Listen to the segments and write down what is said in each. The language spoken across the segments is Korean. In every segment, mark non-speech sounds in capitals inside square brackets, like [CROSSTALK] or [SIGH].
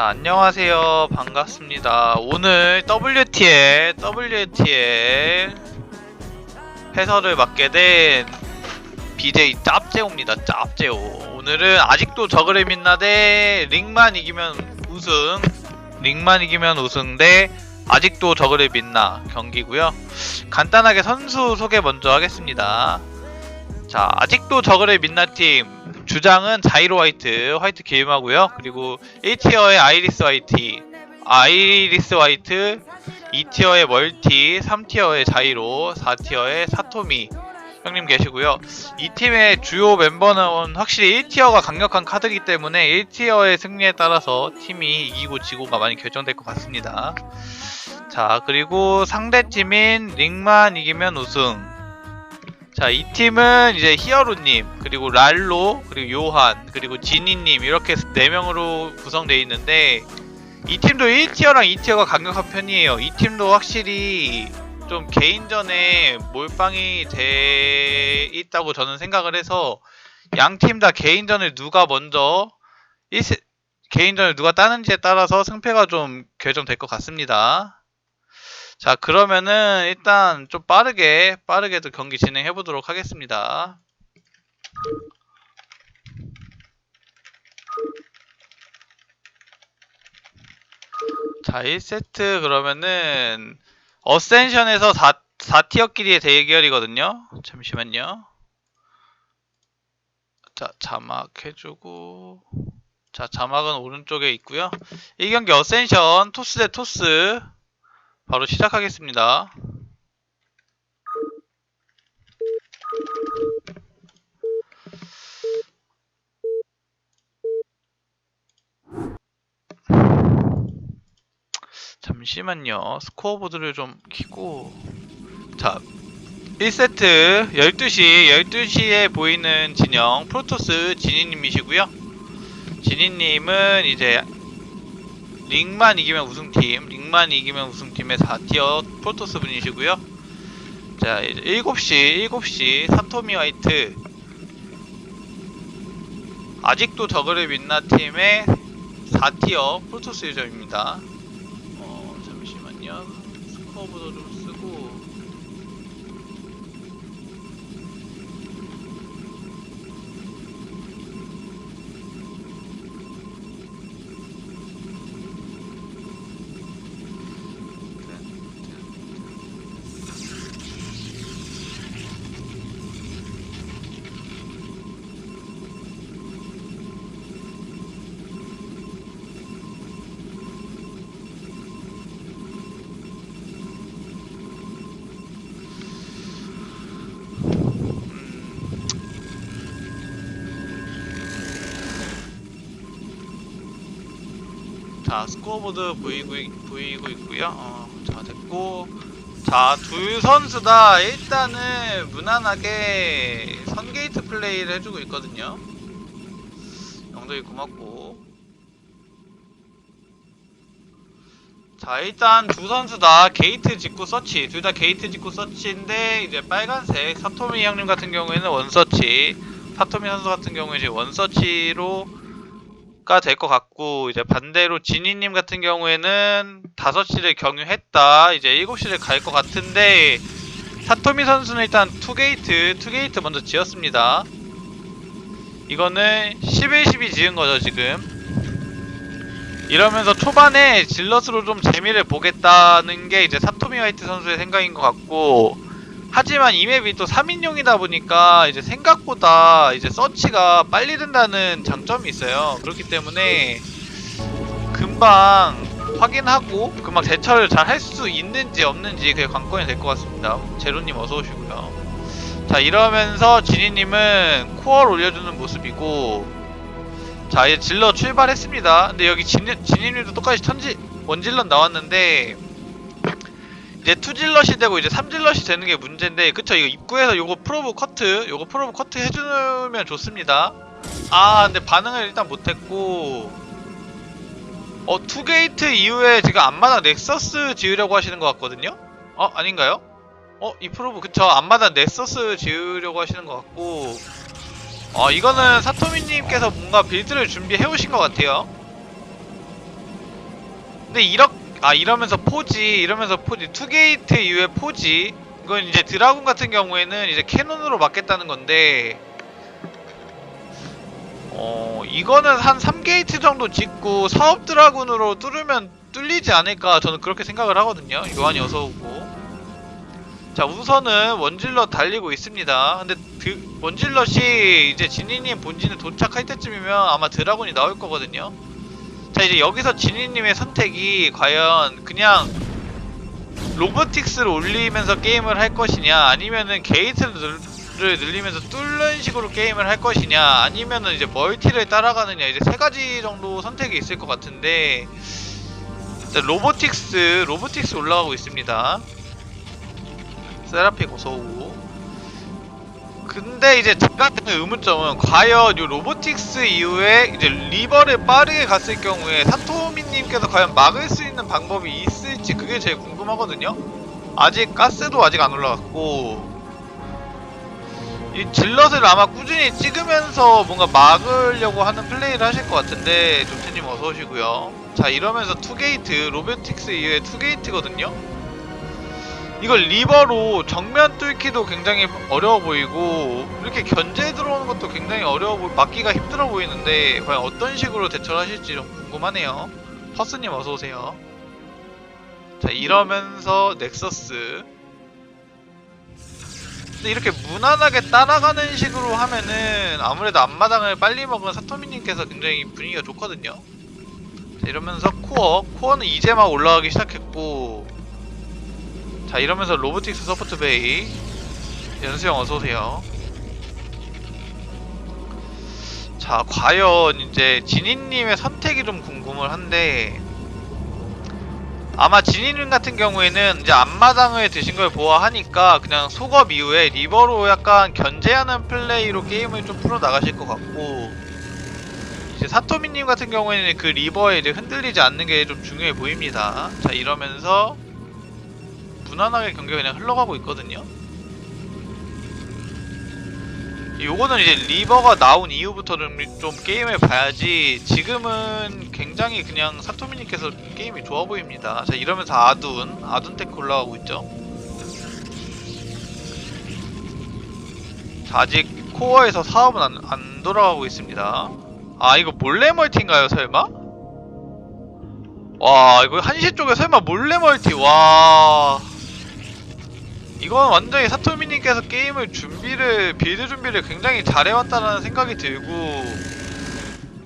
자, 안녕하세요. 반갑습니다. 오늘 WTL, WTL 해설을 맡게 된 BJ 짭제오입니다. 짭제오. 오늘은 아직도 저그레 민나 대 링만 이기면 우승, 링만 이기면 우승 대 아직도 저그레 민나 경기고요. 간단하게 선수 소개 먼저 하겠습니다. 자, 아직도 저그레 민나 팀 주장은 자이로 화이트, 화이트 게임하고요. 그리고 1티어의 아이리스 화이트, 아이리스 화이트, 2티어의 멀티, 3티어의 자이로, 4티어의 사토미 형님 계시고요. 이 팀의 주요 멤버는 확실히 1티어가 강력한 카드이기 때문에 1티어의 승리에 따라서 팀이 이기고 지고가 많이 결정될 것 같습니다. 자, 그리고 상대팀인 링만 이기면 우승. 자, 이 팀은 이제 히어로님, 그리고 랄로, 그리고 요한, 그리고 지니님, 이렇게 4명으로 구성되어 있는데, 이 팀도 1티어랑 2티어가 강력한 편이에요. 이 팀도 확실히 좀 개인전에 몰빵이 돼 있다고 저는 생각을 해서, 양 팀 다 개인전을 누가 먼저, 1세, 개인전을 누가 따는지에 따라서 승패가 좀 결정될 것 같습니다. 자, 그러면은 일단 좀 빠르게 빠르게도 경기 진행해 보도록 하겠습니다. 자, 1세트 그러면은 어센션에서 4, 4티어끼리의 대결이거든요. 잠시만요. 자, 자막 해주고 자, 자막은 오른쪽에 있고요. 이 경기 어센션 토스 대 토스 바로 시작하겠습니다. 잠시만요. 스코어 보드를 좀 키고 자 1세트 12시 12시에 보이는 진영 프로토스 지니님이시고요. 지니님은 이제 링만 이기면 우승팀, 링만 이기면 우승팀의 4티어 프로토스 분이시고요. 자, 이제 7시, 7시 사토미 화이트. 아직도 저그를 민나 팀의 4티어 프로토스 유저입니다. 자 스코어보드 보이고, 있- 보이고 있고요. 어, 자 됐고. 자 두 선수 다. 일단은 무난하게 선게이트 플레이를 해주고 있거든요. 영도이 고맙고. 자 일단 두 선수 다. 게이트 직구 서치. 둘 다 게이트 직구 서치인데 이제 빨간색 사토미 형님 같은 경우에는 원서치. 사토미 선수 같은 경우에 이제 원서치로 가 될 것 같고 이제 반대로 지니님 같은 경우에는 5시를 경유했다. 이제 7시를 갈 것 같은데 사토미 선수는 일단 투게이트 투게이트 먼저 지었습니다. 이거는 11, 12 지은 거죠 지금. 이러면서 초반에 질럿으로 좀 재미를 보겠다는 게 이제 사토미 화이트 선수의 생각인 것 같고 하지만 이 맵이 또 3인용이다 보니까 이제 생각보다 이제 서치가 빨리 된다는 장점이 있어요. 그렇기 때문에 금방 확인하고 금방 대처를 잘 할 수 있는지 없는지 그게 관건이 될 것 같습니다. 제로님 어서 오시고요. 자 이러면서 지니님은 코어를 올려주는 모습이고 자 이제 질러 출발했습니다. 근데 여기 지니, 지니님도 똑같이 천지 원질럿 나왔는데 이제 투질럿이 되고 이제 삼질럿이 되는 게 문제인데 그쵸? 이거 입구에서 요거 프로브 커트 요거 프로브 커트 해주면 좋습니다. 아 근데 반응을 일단 못했고. 어 투게이트 이후에 지금 앞마당 넥서스 지으려고 하시는 것 같거든요? 어 아닌가요? 어 이 프로브 그쵸? 앞마당 넥서스 지으려고 하시는 것 같고. 어 이거는 사토미님께서 뭔가 빌드를 준비해 오신 것 같아요. 근데 이렇 아 이러면서 포지 이러면서 포지. 투게이트 이후에 포지. 이건 이제 드라군 같은 경우에는 이제 캐논으로 막겠다는 건데 어 이거는 한 3게이트 정도 짓고 사업 드라군으로 뚫으면 뚫리지 않을까 저는 그렇게 생각을 하거든요. 요한이 어서 오고. 자 우선은 원질럿 달리고 있습니다. 근데 드, 원질럿이 이제 지니님 본진에 도착할 때쯤이면 아마 드라군이 나올 거거든요 자 이제 여기서 지니님의 선택이 과연 그냥 로보틱스를 올리면서 게임을 할 것이냐 아니면은 게이트를 늘, 늘리면서 뚫는 식으로 게임을 할 것이냐 아니면은 이제 멀티를 따라가느냐 이제 세 가지 정도 선택이 있을 것 같은데 자, 로보틱스 로보틱스 올라가고 있습니다. 세라픽 어서오고 근데 이제 잠깐 드는 의문점은 과연 이 로보틱스 이후에 이제 리버를 빠르게 갔을 경우에 사토미님께서 과연 막을 수 있는 방법이 있을지 그게 제일 궁금하거든요. 아직 가스도 아직 안 올라갔고 이 질럿을 아마 꾸준히 찍으면서 뭔가 막으려고 하는 플레이를 하실 것 같은데 조태님 어서 오시고요. 자 이러면서 투게이트 로보틱스 이후에 투게이트거든요. 이걸 리버로 정면 뚫기도 굉장히 어려워 보이고 이렇게 견제 들어오는 것도 굉장히 어려워 보이 막기가 힘들어 보이는데 과연 어떤 식으로 대처를 하실지 좀 궁금하네요. 퍼스님 어서오세요. 자 이러면서 넥서스. 근데 이렇게 무난하게 따라가는 식으로 하면은 아무래도 앞마당을 빨리 먹은 사토미님께서 굉장히 분위기가 좋거든요. 자 이러면서 코어. 코어는 이제 막 올라가기 시작했고 자 이러면서 로보틱스 서포트 베이. 연수형 어서오세요. 자 과연 이제 지니님의 선택이 좀 궁금을 한데 아마 지니님 같은 경우에는 이제 앞마당을 드신 걸 보아하니까 그냥 속업 이후에 리버로 약간 견제하는 플레이로 게임을 좀 풀어 나가실 것 같고 이제 사토미님 같은 경우에는 그 리버에 이제 흔들리지 않는 게 좀 중요해 보입니다. 자 이러면서 무난하게 경기가 그냥 흘러가고 있거든요. 요거는 이제 리버가 나온 이후부터는 좀 게임을 봐야지 지금은 굉장히 그냥 사토미님께서 게임이 좋아 보입니다. 자 이러면서 아둔, 아둔 테크 올라가고 있죠. 자 아직 코어에서 사업은 안, 안 돌아가고 있습니다. 아 이거 몰래 멀티인가요 설마? 와 이거 한시 쪽에 설마 몰래 멀티 와 이건 완전히 사토미님께서 게임을 준비를 빌드 준비를 굉장히 잘해왔다는 생각이 들고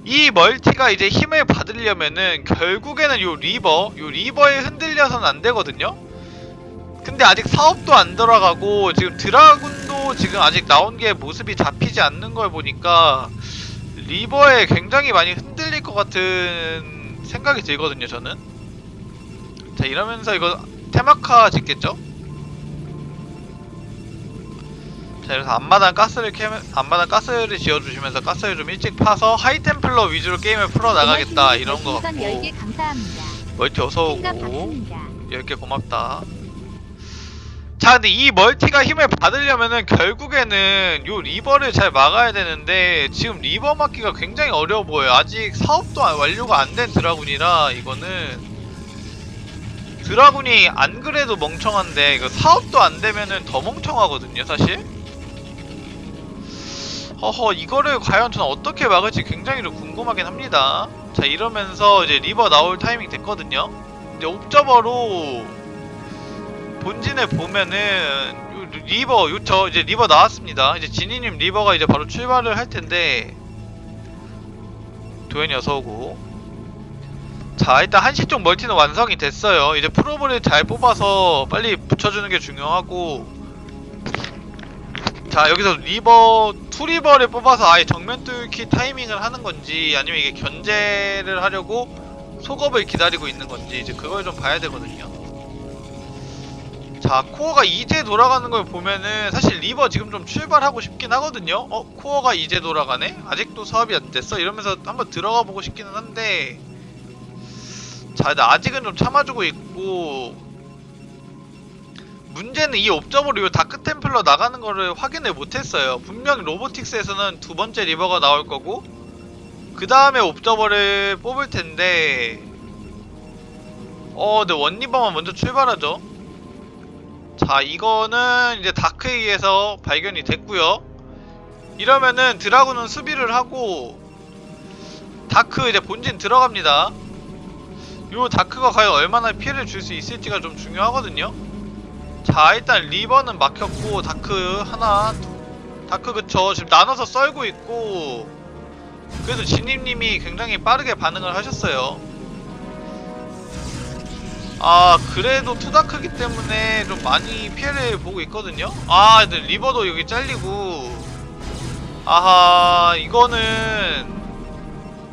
이 멀티가 이제 힘을 받으려면은 결국에는 요 리버 요 리버에 흔들려서는 안 되거든요 근데 아직 사업도 안 돌아가고 지금 드라군도 지금 아직 나온 게 모습이 잡히지 않는 걸 보니까 리버에 굉장히 많이 흔들릴 것 같은 생각이 들거든요 저는 자 이러면서 이거 테마카 짓겠죠? 자 그래서 앞마당 가스를 캐면 앞마당 가스를 지어주시면서 가스를 좀 일찍 파서 하이템플러 위주로 게임을 풀어 나가겠다 이런 거 같고. 10개 감사합니다. 멀티 어서 생각 오고. 받습니다. 10개 고맙다. 자 근데 이 멀티가 힘을 받으려면은 결국에는 요 리버를 잘 막아야 되는데 지금 리버 막기가 굉장히 어려워 보여요. 아직 사업도 안- 완료가 안 된 드라군이라 이거는. 드라군이 안 그래도 멍청한데 이거 사업도 안 되면은 더 멍청하거든요 사실 허허 이거를 과연 저는 어떻게 막을지 굉장히 좀 궁금하긴 합니다. 자 이러면서 이제 리버 나올 타이밍 됐거든요. 이제 옵저버로 본진에 보면은 요 리버 요저 이제 리버 나왔습니다. 이제 지니님 리버가 이제 바로 출발을 할 텐데. 도현이 어서 오고 자 일단 한시 쪽 멀티는 완성이 됐어요. 이제 프로브를 잘 뽑아서 빨리 붙여주는 게 중요하고. 자 여기서 리버 투리버를 뽑아서 아예 정면 뚫기 타이밍을 하는 건지 아니면 이게 견제를 하려고 속업을 기다리고 있는 건지 이제 그걸 좀 봐야 되거든요. 자 코어가 이제 돌아가는 걸 보면은 사실 리버 지금 좀 출발하고 싶긴 하거든요. 어 코어가 이제 돌아가네? 아직도 사업이 안 됐어? 이러면서 한번 들어가 보고 싶기는 한데. 자 아직은 좀 참아주고 있고 문제는 이 옵저버로 이 다크템플러 나가는 거를 확인을 못했어요 분명 로보틱스에서는 두 번째 리버가 나올 거고 그 다음에 옵저버를 뽑을 텐데 어, 근데 원리버만 먼저 출발하죠. 자, 이거는 이제 다크에 의해서 발견이 됐고요. 이러면은 드라군은 수비를 하고 다크 이제 본진 들어갑니다. 요 다크가 과연 얼마나 피해를 줄 수 있을지가 좀 중요하거든요. 자, 일단 리버는 막혔고 다크 하나, 다크 그쵸. 지금 나눠서 썰고 있고 그래도 진님님이 굉장히 빠르게 반응을 하셨어요. 아 그래도 투다크기 때문에 좀 많이 피해를 보고 있거든요. 아 리버도 여기 잘리고. 아하 이거는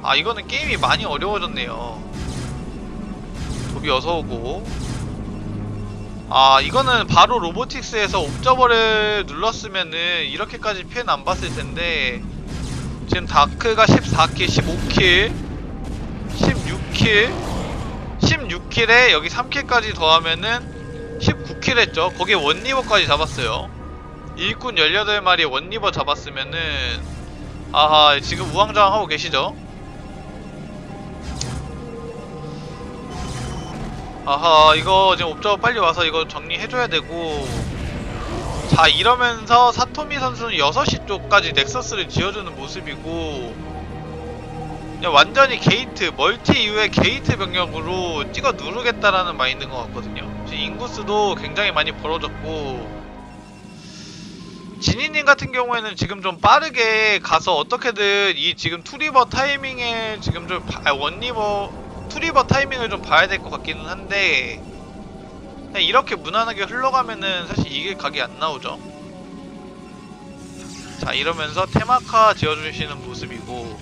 아 이거는 게임이 많이 어려워졌네요. 도비 어서오고 아 이거는 바로 로보틱스에서 옵저버를 눌렀으면은 이렇게까지 피해는 안 봤을 텐데 지금 다크가 14킬 15킬 16킬 16킬에 여기 3킬까지 더하면은 19킬 했죠. 거기에 원리버까지 잡았어요. 일꾼 18마리 원리버 잡았으면은 아하 지금 우왕좌왕 하고 계시죠? 아하 이거 지금 옵저버 빨리 와서 이거 정리해줘야 되고. 자 이러면서 사토미 선수는 6시 쪽까지 넥서스를 지어주는 모습이고. 완전히 게이트 멀티 이후에 게이트 병력으로 찍어 누르겠다라는 마인드인 것 같거든요. 지금 인구수도 굉장히 많이 벌어졌고. 진이님 같은 경우에는 지금 좀 빠르게 가서 어떻게든 이 지금 투리버 타이밍에 지금 좀 봐- 아, 원리버 투리버 타이밍을 좀 봐야 될 것 같기는 한데 그냥 이렇게 무난하게 흘러가면은 사실 이길 각이 안 나오죠. 자 이러면서 테마카 지어주시는 모습이고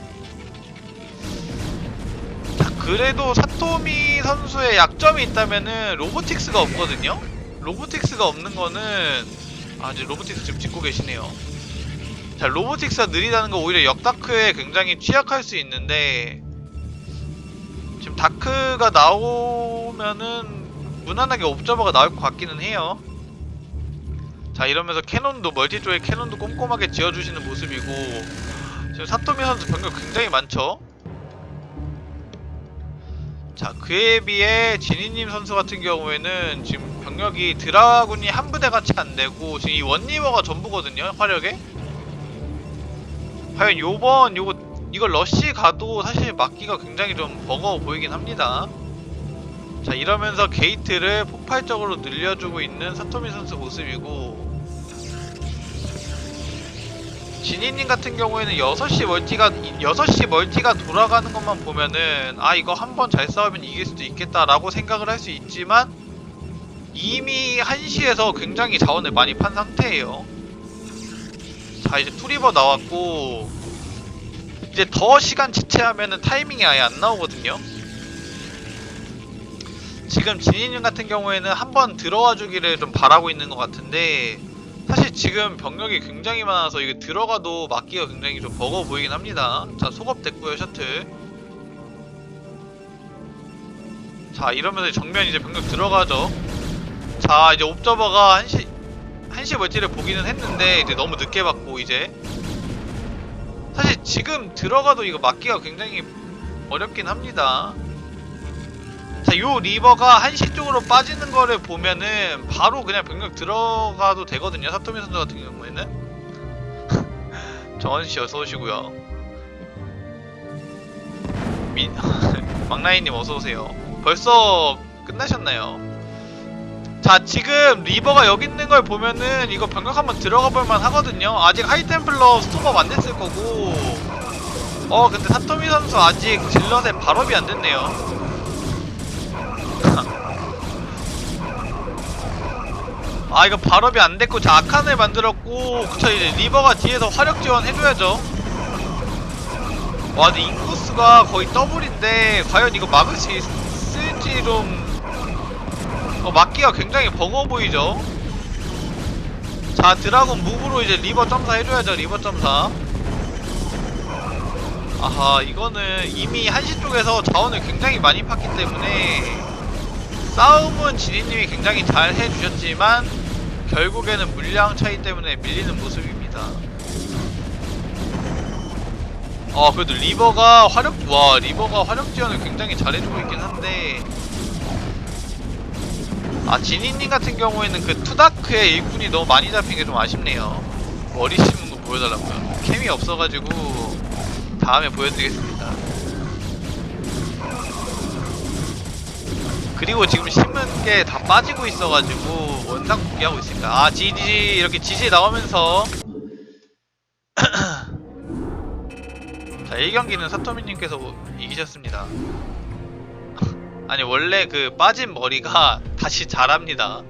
자, 그래도 사토미 선수의 약점이 있다면은 로보틱스가 없거든요? 로보틱스가 없는 거는 아 이제 로보틱스 지금 짓고 계시네요 자 로보틱스가 느리다는 거 오히려 역다크에 굉장히 취약할 수 있는데 다크가 나오면은 무난하게 옵저버가 나올 것 같기는 해요. 자 이러면서 캐논도 멀티 쪽에 캐논도 꼼꼼하게 지어주시는 모습이고 지금 사토미 선수 병력 굉장히 많죠? 자 그에 비해 지니님 선수 같은 경우에는 지금 병력이 드라군이 한 부대 같이 안 되고 지금 이 원리버가 전부거든요 화력에? 과연 요번 요거 이거 러쉬 가도 사실 막기가 굉장히 좀 버거워 보이긴 합니다 자 이러면서 게이트를 폭발적으로 늘려주고 있는 사토미 선수 모습이고 지니님 같은 경우에는 6시 멀티가 6시 멀티가 돌아가는 것만 보면은 아 이거 한 번 잘 싸우면 이길 수도 있겠다라고 생각을 할 수 있지만 이미 1시에서 굉장히 자원을 많이 판 상태예요. 자 이제 투리버 나왔고 이제 더 시간 지체하면은 타이밍이 아예 안 나오거든요. 지금 지니님 같은 경우에는 한번 들어와 주기를 좀 바라고 있는 것 같은데 사실 지금 병력이 굉장히 많아서 이게 들어가도 막기가 굉장히 좀 버거워 보이긴 합니다. 자, 소급 됐고요, 셔틀. 자, 이러면서 정면 이제 병력 들어가죠. 자, 이제 옵저버가 한시, 한시 멀티를 보기는 했는데, 이제 너무 늦게 받고, 이제. 사실 지금 들어가도 이거 막기가 굉장히 어렵긴 합니다. 자, 요 리버가 한시 쪽으로 빠지는 거를 보면은 바로 그냥 병력 들어가도 되거든요. 사토미 선수 같은 경우에는. [LAUGHS] 정원 씨 어서 오시고요. 민 [LAUGHS] 막라인 님 어서 오세요. 벌써 끝나셨나요? 자, 지금 리버가 여기 있는 걸 보면은 이거 병력 한번 들어가 볼만 하거든요. 아직 하이템플러 스톱업 안 됐을 거고. 어, 근데 사토미 선수 아직 질럿에 발업이 안 됐네요. [LAUGHS] 아 이거 발업이 안 됐고 자 아칸을 만들었고 그쵸 이제 리버가 뒤에서 화력 지원 해줘야죠 와 근데 인구수가 거의 더블인데 과연 이거 막을 수 있을지 좀 어, 막기가 굉장히 버거워 보이죠 자 드라곤 무브로 이제 리버 점사 해줘야죠 리버 점사 아하 이거는 이미 한시 쪽에서 자원을 굉장히 많이 팠기 때문에 싸움은 지니님이 굉장히 잘 해주셨지만 결국에는 물량 차이 때문에 밀리는 모습입니다. 아 그래도 리버가 화력 와 리버가 화력 지원을 굉장히 잘해주고 있긴 한데 아 지니님 같은 경우에는 그 투다크의 일꾼이 너무 많이 잡힌 게 좀 아쉽네요. 머리 심은 거 보여달라고요. 캠이 없어가지고 다음에 보여드리겠습니다. 그리고 지금 심은 게 다 빠지고 있어가지고 원상 복귀하고 있습니다. 아 지지 이렇게 지지 나오면서. [CLEARS THROAT] 자 1경기는 사토미님께서 이기셨습니다 아니 원래 그 빠진 머리가 [LAUGHS] 다시 자랍니다